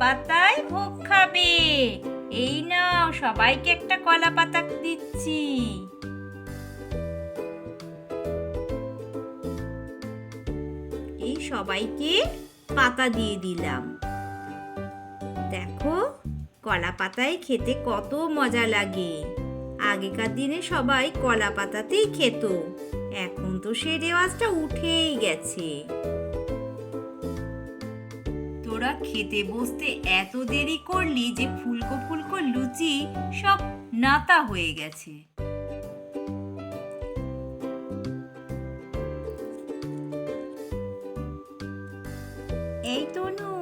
পাতায় ভোগ খাবে। এই নাও, সবাইকে একটা কলা পাতা দিচ্ছি। এই সবাইকে পাতা দিয়ে দিলাম। দেখো কলা পাতায় খেতে কত মজা লাগে। আগেকার দিনে সবাই কলা পাতাতেই খেত। এখন তো সেই রেওয়াজটা উঠেই গেছে। তোরা খেতে বসতে এত দেরি করলি যে ফুলকো ফুলকো লুচি সব নাতা হয়ে গেছে। এই তনু,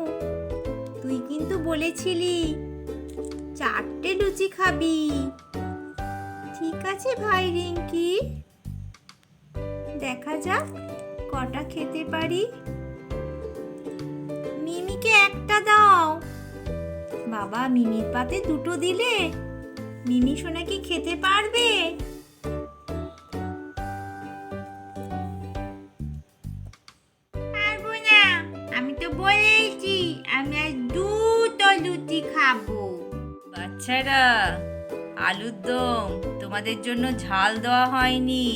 তুই কিন্তু বলেছিলি চারটে লুচি খাবি। ঠিক আছে ভাই রিঙ্কি। দেখা যাক কটা খেতে পারি। একটা দাও। বাবা মিমির পাতে দুটো দিলে? মিমি সোনা কি খেতে পারবে? পারব না। আমি তো বলেইছি আমি আজ দুটো লুচি খাব। বাচ্চারা আলুর দম তোমাদের জন্য ঝাল দেওয়া হয়নি।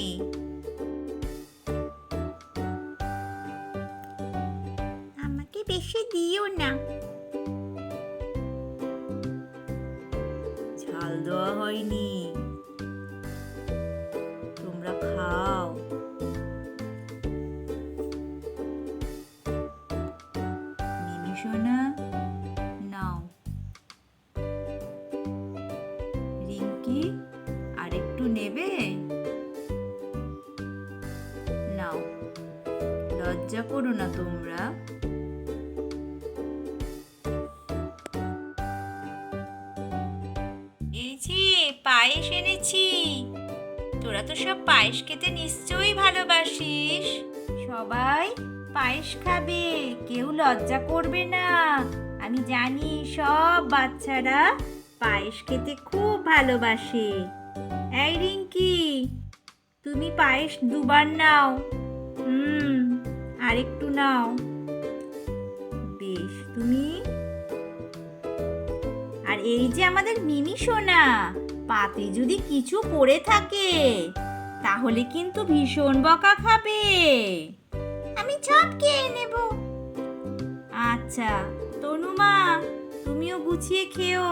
বেশি দিও না। ঝাল দেওয়া হয়নি। তোমরা খাও। মিমি সোনা, নাও। রিঙ্কি আর একটু নেবে? নাও। লজ্জা করো না তোমরা। এই যে, পায়েস এনেছি। তোরা তো সব পায়েস খেতে নিশ্চয়ই ভালোবাসিস। সবাই পায়েস খাবে, কেউ লজ্জা করবে না। আমি জানি সব বাচ্চারা পায়েস খেতে খুব ভালোবাসে। এই রিঙ্কি, তুমি পায়েস দুবার নাও। হুম, আরেকটু নাও। এই যে আমাদের মিমি সোনা পাতে যদি কিছু পড়ে থাকে তাহলে কিন্তু ভীষণ বকা খাবে। আমি সব খেয়ে নেব। আচ্ছা তনুমা তুমিও গুছিয়ে খেও।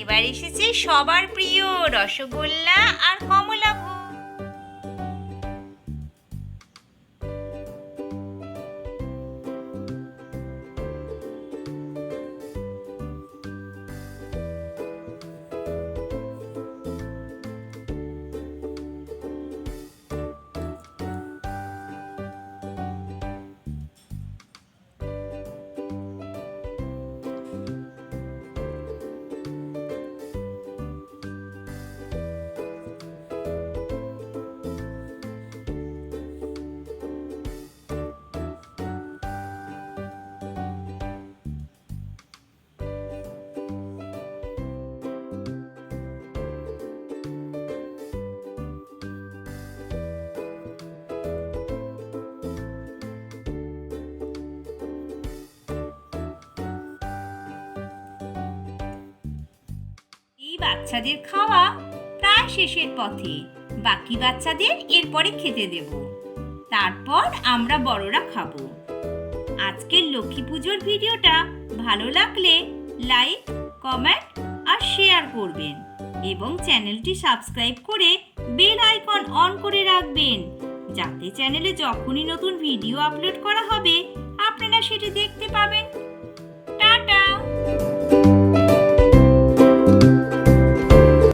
এবার এসেছে সবার প্রিয় রসগোল্লা আর কমলাভোগ। বাচ্চাদের খাওয়া প্রায় শেষের পথে। বাকি বাচ্চাদের এরপরে খেতে দেব। তারপর আমরা বড়রা খাব। আজকের লক্ষ্মী পুজোর ভিডিওটা ভালো লাগলে লাইক, কমেন্ট আর শেয়ার করবেন এবং চ্যানেলটি সাবস্ক্রাইব করে বেল আইকন অন করে রাখবেন যাতে চ্যানেলে যখনই নতুন ভিডিও আপলোড করা হবে, আপনারা সেটি দেখতে পাবেন।